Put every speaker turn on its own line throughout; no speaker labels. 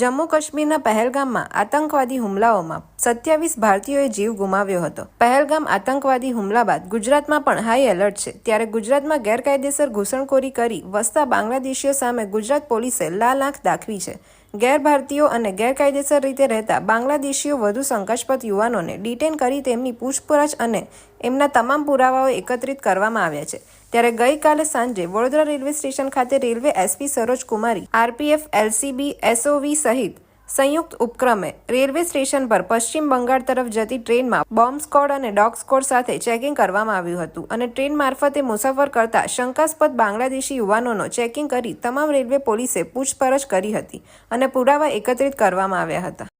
જમ્મુ કાશ્મીરના પહેલગામમાં આતંકવાદી હુમલાઓમાં સત્યાવીસ ભારતીયોએ જીવ ગુમાવ્યો હતો. પહેલગામ આતંકવાદી હુમલા બાદ ગુજરાતમાં પણ હાઈ એલર્ટ છે. ત્યારે ગુજરાતમાં ગેરકાયદેસર ઘૂસણખોરી કરી વસતા બાંગ્લાદેશીઓ સામે ગુજરાત પોલીસે લાલ આંખ દાખવી છે. ગેર ભારતીયો અને ગેરકાયદેસર રીતે રહેતા બાંગ્લાદેશીઓ વધુ શંકાસ્પદ યુવાનોને ડિટેન કરી તેમની પૂછપરછ અને એમના તમામ પુરાવાઓ એકત્રિત કરવામાં આવ્યા છે. ત્યારે ગઈકાલે સાંજે વડોદરા રેલવે સ્ટેશન ખાતે railway SP Saroj Kumari, RPF, LCB, SOV સહિત સંયુક્ત ઉપક્રમે રેલવે સ્ટેશન પર પશ્ચિમ બંગાળ તરફ જતી ટ્રેનમાં બોમ્બ સ્કોડ અને ડોગ સ્કોડ સાથે ચેકિંગ કરવામાં આવ્યું હતું અને ટ્રેન મારફતે મુસાફર કરતા શંકાસ્પદ બાંગ્લાદેશી યુવાનોનો ચેકિંગ કરી તમામ રેલવે પોલીસે પૂછપરછ કરી હતી અને પુરાવા એકત્રિત કરવામાં આવ્યા હતા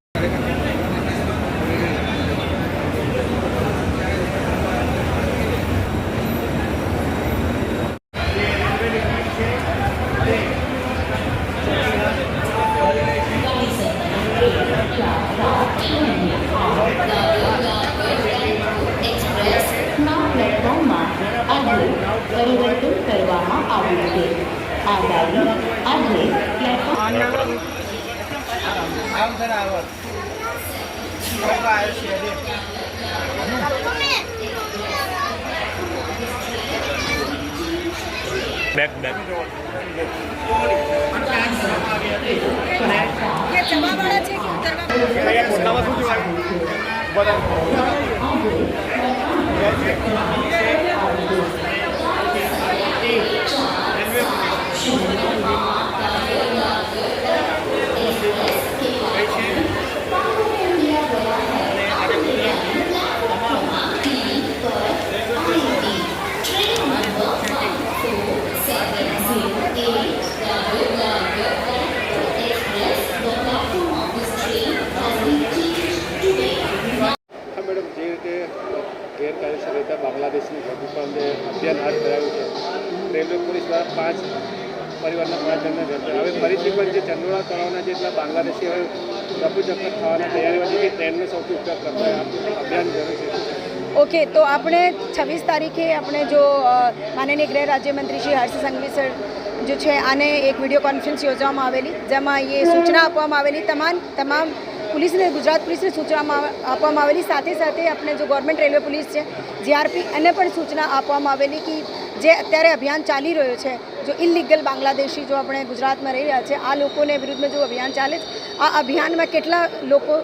એક્સપ્રેસના પ્લેટફોર્મમાં આજે પરિવર્તન કરવામાં આવ્યું છે આ ગાડી આજે પ્લેટફોર્મ
આમ છે. ને આવત લોકો આવ્યો છે રે.
બેક બેક
હા મેડમ જે રીતે ગેરકાયદેસર રહેતા બાંગ્લાદેશની વધુ પણ જે અભિયાન હાથ છે. રેલવે પોલીસ દ્વારા પાંચ પરિવારના પાંચ જણને હવે ફરીથી પણ જે ચંદોળા તળાવના જેટલા બાંગ્લાદેશી હવે રફુચક્કર થવાના તૈયારીમાં છે એ ટ્રેનનો સૌથી ઉપયોગ કરતા અભિયાન જરૂર છે.
ઓકે, તો આપણે છવ્વીસ તારીખે આપણે જો માનનીય ગૃહ રાજ્યમંત્રી શ્રી હર્ષ સંઘવી સર જો છે, આને એક વીડિયો કોન્ફરન્સ યોજવામાં આવેલી, જેમાં એ સૂચના આપવામાં આવેલી તમામ તમામ પોલીસને ગુજરાત પોલીસને સૂચનામાં આપવામાં આવેલી સાથે સાથે આપણે જો ગવર્મેન્ટ રેલવે પોલીસ છે, જીઆરપી, એને પણ સૂચના આપવામાં આવેલી કે જે અત્યારે અભિયાન ચાલી રહ્યો છે, જો ઇલીગલ બાંગ્લાદેશી જો આપણે ગુજરાતમાં રહી રહ્યા છે, આ લોકોને વિરુદ્ધમાં જો અભિયાન ચાલે છે, આ અભિયાનમાં કેટલા લોકો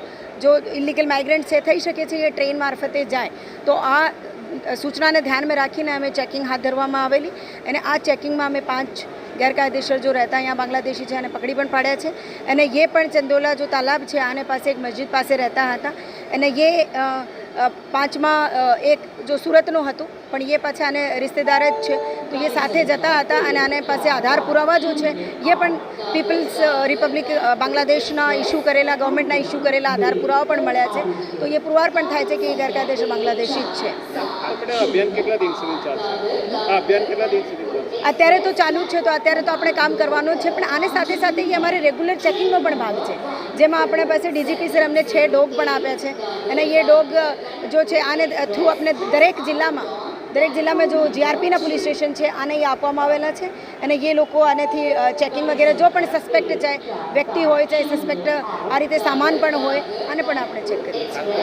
જો ઇલીગલ માઇગ્રન્ટ છે, થઈ શકે છે, એ ટ્રેન મારફતે જાય, તો આ સૂચનાને ધ્યાનમાં રાખીને અમે ચેકિંગ હાથ ધરવામાં આવેલી. અને આ ચેકિંગમાં અમે પાંચ ગેરકાયદેસર જો રહેતા અહીંયા બાંગ્લાદેશી છે અને પકડી પણ પાડ્યા છે. અને એ પણ ચંદોલા જો તાલાબ છે, આને પાસે એક મસ્જિદ પાસે રહેતા હતા. અને એ પાંચમાં એક જો સુરતનું હતું, પણ એ પાછા આને રિશ્તેદાર જ છે, તો એ સાથે જતા હતા અને આને પાસે આધાર પુરાવા જો છે એ પણ પીપલ્સ રિપબ્લિક બાંગ્લાદેશના ઇસ્યુ કરેલા, ગવર્મેન્ટના ઇસ્યુ કરેલા આધાર પુરાવા પણ મળ્યા છે, તો એ પુરવાર પણ થાય છે કે એ ગેરકાયદેસર બાંગ્લાદેશી જ છે. અત્યારે તો ચાલુ જ છે, તો અત્યારે તો આપણે કામ કરવાનું છે, પણ આને સાથે સાથે એ અમારે રેગ્યુલર ચેકિંગનો પણ ભાગ છે. જેમાં આપણે પાસે ડીજીપી સર અમને છે, ડોગ પણ આપ્યા છે. અને એ ડોગ, જો છે, આને થ્રુ આપણે દરેક જિલ્લામાં દરેક જિલ્લામાં જો જીઆરપીના પોલીસ સ્ટેશન છે, આને એ આપવામાં આવેલા છે. અને એ લોકો આનેથી ચેકિંગ વગેરે જો પણ સસ્પેક્ટ ચાહે, વ્યક્તિ હોય, ચાહે સસ્પેક્ટ આ રીતે સામાન પણ હોય, આને પણ આપણે ચેક કરીએ છીએ.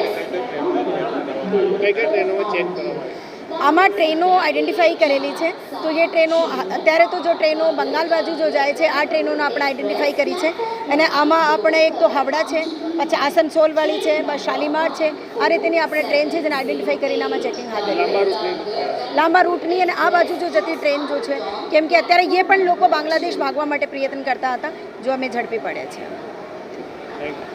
આમાં ટ્રેનો આઈડેન્ટિફાઈ કરેલી છે. તો એ ટ્રેનો અત્યારે તો જો ટ્રેનો બંગાળ બાજુ જો જાય છે આ ટ્રેનોને આપણે આઈડેન્ટિફાઈ કરી છે. અને આમાં આપણે એક તો હાવડા છે પછી આસનસોલવાળી છે બસ શાલીમાર છે. આ રીતેની આપણે ટ્રેન છે જેને આઈડેન્ટિફાઈ કરીને આમાં ચેકિંગ હાથ ધરી. લાંબા રૂટની અને આ બાજુ જો જતી ટ્રેન જો છે કેમ કે અત્યારે એ પણ લોકો બાંગ્લાદેશ ભાગવા માટે પ્રયત્ન કરતા હતા જો અમે ઝડપી પડ્યા છે.
Thank you